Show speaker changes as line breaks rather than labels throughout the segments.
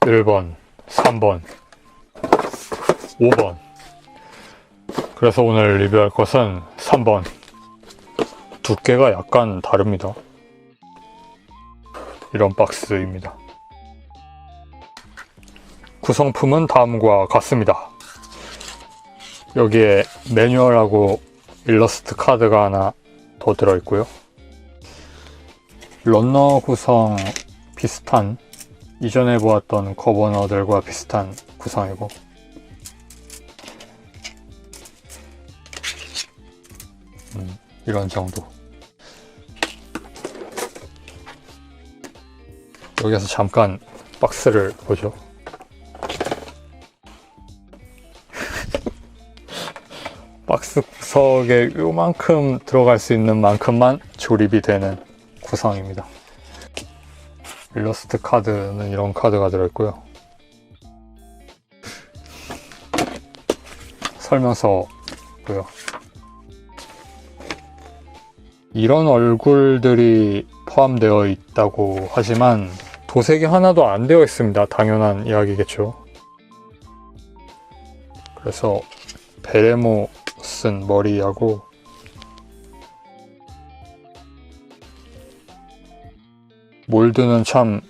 1번, 3번, 5번. 그래서 오늘 리뷰할 것은 3번. 두께가 약간 다릅니다. 이런 박스입니다. 구성품은 다음과 같습니다. 여기에 매뉴얼하고 일러스트 카드가 하나 더 들어있고요. 런너 구성 비슷한 이전에 보았던 거버너들과 비슷한 구성이고. 음, 이런 정도. 여기서 잠깐 박스를 보죠. 박스 구석에 요만큼 들어갈 수 있는 만큼만 조립이 되는 구성입니다 일러스트 카드는 이런 카드가 들어있고요. 설명서고요. 이런 얼굴들이 포함되어 있다고 하지만 도색이 하나도 안 되어 있습니다. 당연한 이야기겠죠. 그래서 베레모 쓴 머리하고 몰드는 참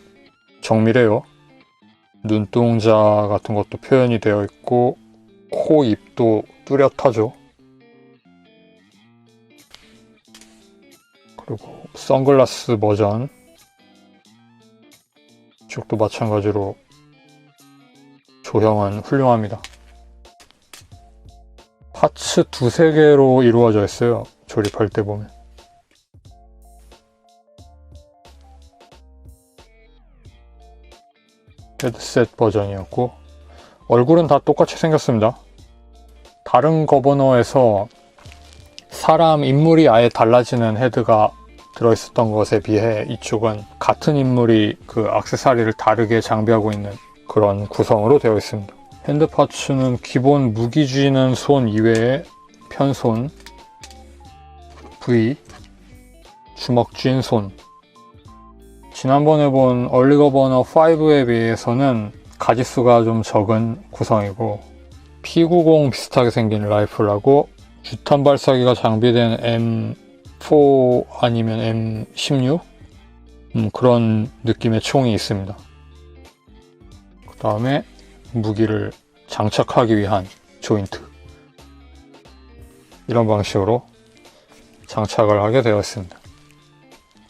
정밀해요. 눈동자 같은 것도 표현이 되어 있고 코, 입도 뚜렷하죠. 그리고 선글라스 버전 이쪽도 마찬가지로 조형은 훌륭합니다. 파츠 두세 개로 이루어져 있어요. 조립할 때 보면. 헤드셋 버전이었고 얼굴은 다 똑같이 생겼습니다. 다른 거버너에서 사람 인물이 아예 달라지는 헤드가 들어있었던 것에 비해 이쪽은 같은 인물이 그 악세사리를 다르게 장비하고 있는 그런 구성으로 되어 있습니다. 핸드 파츠는 기본 무기 쥐는 손 이외에 편손, V, 주먹 쥔 손, 지난번에 본 얼리거 버너 5에 비해서는 가지수가 좀 적은 구성이고 P90 비슷하게 생긴 라이플하고 주탄 발사기가 장비된 M4 아니면 M16 음, 그런 느낌의 총이 있습니다. 그 다음에 무기를 장착하기 위한 조인트 이런 방식으로 장착을 하게 되었습니다.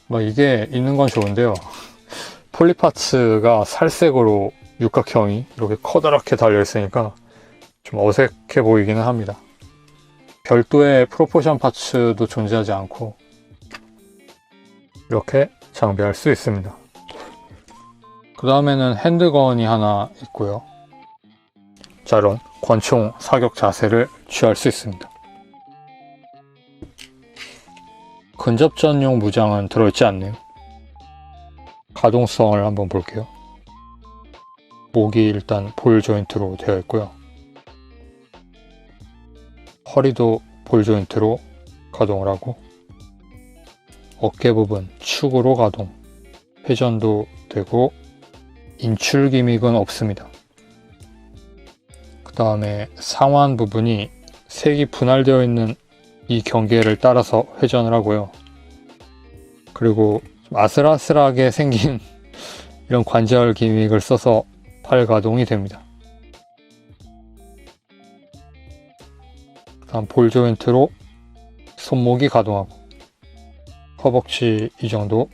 뭐 이게 있는 건 좋은데요. 폴리파츠가 살색으로 육각형이 이렇게 커다랗게 달려 있으니까 좀 어색해 보이기는 합니다. 별도의 프로포션 파츠도 존재하지 않고 이렇게 장비할 수 있습니다. 그 다음에는 핸드건이 하나 있고요. 자, 이런 권총 사격 자세를 취할 수 있습니다. 근접전용 무장은 들어있지 않네요. 가동성을 한번 볼게요. 목이 일단 볼 조인트로 되어 있고요. 허리도 볼 조인트로 가동을 하고 어깨 부분 축으로 가동, 회전도 되고 인출 기믹은 없습니다. 그 다음에 상완 부분이 색이 분할되어 있는 이 경계를 따라서 회전을 하고요. 그리고 좀 아슬아슬하게 생긴 이런 관절 기믹을 써서 팔 가동이 됩니다. 다음 볼 조인트로 손목이 가동하고 허벅지 이 정도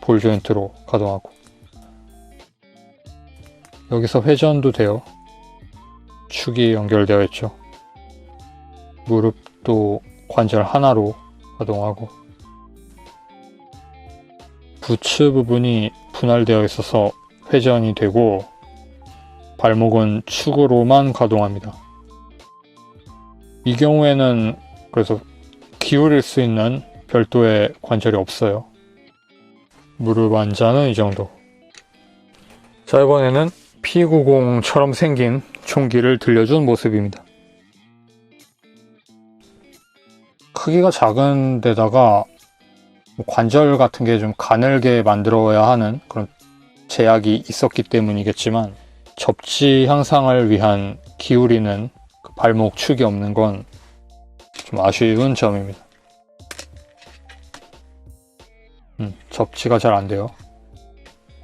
볼 조인트로 가동하고 여기서 회전도 돼요. 축이 연결되어 있죠. 무릎도 관절 하나로 가동하고 부츠 부분이 분할되어 있어서 회전이 되고 발목은 축으로만 가동합니다. 이 경우에는 그래서 기울일 수 있는 별도의 관절이 없어요. 무릎 안자는 이 정도. 자, 이번에는 P90처럼 생긴 총기를 들려준 모습입니다. 크기가 작은 데다가 뭐 관절 같은 게 좀 가늘게 만들어야 하는 그런 제약이 있었기 때문이겠지만 접지 향상을 위한 기울이는 그 발목 축이 없는 건 좀 아쉬운 점입니다. 음, 접지가 잘 안 돼요.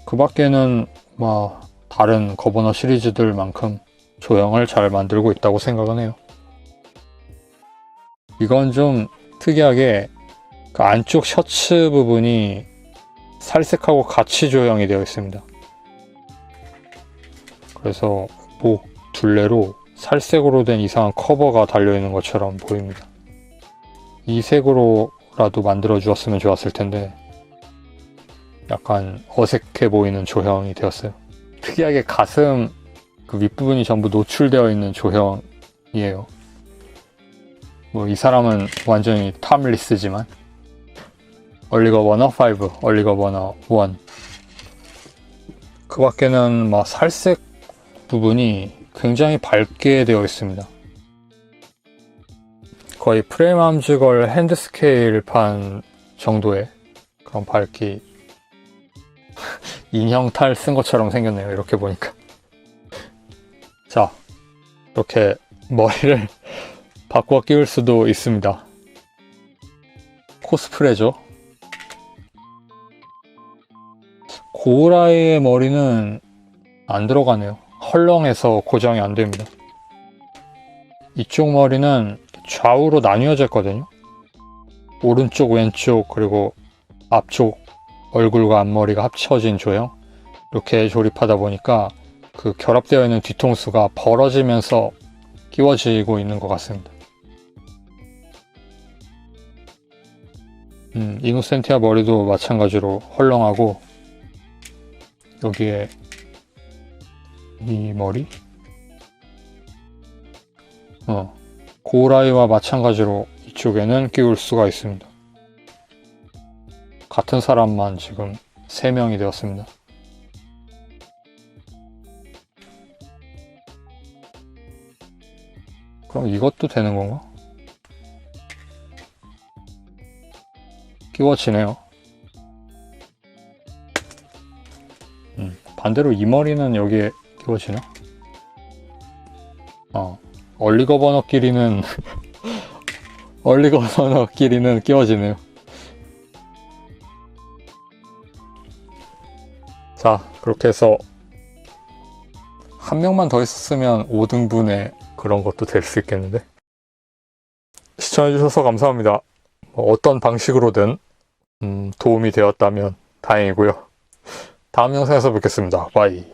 그 밖에는 뭐 다른 거버너 시리즈들만큼 조형을 잘 만들고 있다고 생각은 해요. 이건 좀 특이하게 그 안쪽 셔츠 부분이 살색하고 같이 조형이 되어 있습니다. 그래서 목 둘레로 살색으로 된 이상한 커버가 달려 있는 것처럼 보입니다. 이 색으로라도 만들어 주었으면 좋았을 텐데 약간 어색해 보이는 조형이 되었어요. 특이하게 가슴 그 윗부분이 전부 노출되어 있는 조형이에요. 뭐 이 사람은 완전히 탐리스지만 얼리거 버너 5, 얼리거 버너 1. 그 밖에는 막 살색 부분이 굉장히 밝게 되어 있습니다. 거의 프레임 암즈걸 핸드 스케일판 정도의 그런 밝기 인형 탈 쓴 것처럼 생겼네요. 이렇게 보니까. 자, 이렇게 머리를 바꿔 끼울 수도 있습니다. 코스프레죠. 고라이의 머리는 안 들어가네요. 헐렁해서 고정이 안 됩니다. 이쪽 머리는 좌우로 나뉘어져 있거든요. 오른쪽, 왼쪽, 그리고 앞쪽 얼굴과 앞머리가 합쳐진 조형. 이렇게 조립하다 보니까 그 결합되어 있는 뒤통수가 벌어지면서 끼워지고 있는 것 같습니다. 음, 이노센티아 머리도 마찬가지로 헐렁하고 여기에 이 머리? 어, 고라이와 마찬가지로 이쪽에는 끼울 수가 있습니다. 같은 사람만 지금 3명이 되었습니다. 그럼 이것도 되는 건가? 끼워지네요. 반대로 이 머리는 여기에 끼워지나? 어, 얼리거버너 끼리는 얼리거버너 끼리는 끼워지네요. 자, 그렇게 해서 한 명만 더 있었으면 5등분의 그런 것도 될 수 있겠는데. 시청해주셔서 감사합니다. 뭐 어떤 방식으로든 음, 도움이 되었다면 다행이고요. 다음 영상에서 뵙겠습니다. 바이.